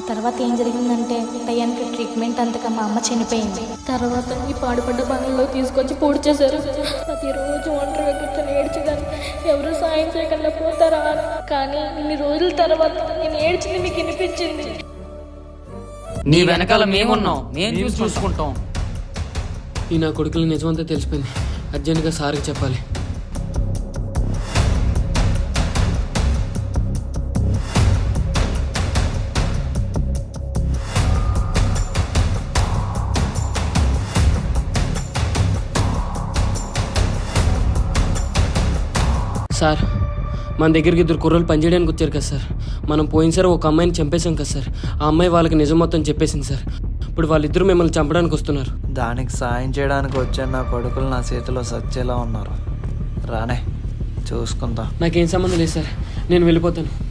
ఆ తర్వాత ఏం జరిగిందంటే టయానికి ట్రీట్మెంట్ అంతగా మా అమ్మ చనిపోయింది. తర్వాత ఈ పాడుపడ్డ బంగ్లాలో తీసుకొచ్చి పూడి చేశారు. ప్రతిరోజు ఒంటరిగా కూర్చొని ఏడ్చేదాన్ని. ఎవరు సాయం చేయకుండా పోతారా. కానీ ఇన్ని రోజుల తర్వాత నేను ఏడ్చింది మీకు వినిపించింది. నీ వెనకాల మేమున్నాం. మేము చూసి చూసుకుంటాం. ఈ నా కొడుకులు నిజమంతా తెలిసిపోయింది. అర్జెంటుగా సార్కి చెప్పాలి. సార్. మన దగ్గరికి ఇద్దరు కుర్రలు పనిచేయడానికి వచ్చారు కదా సార్. మనం పోయినసారి ఒక అమ్మాయిని చంపేశాం కదా సార్. ఆ అమ్మాయి వాళ్ళకి నిజం మొత్తం చెప్పేసింది సార్. ఇప్పుడు వాళ్ళిద్దరూ మిమ్మల్ని చంపడానికి వస్తున్నారు. దానికి సాయం చేయడానికి వచ్చే నా కొడుకులు నా చేతిలో సచ్చేలా ఉన్నారు. రానే చూసుకుందా. నాకేం సంబంధం లేదు సార్. నేను వెళ్ళిపోతాను.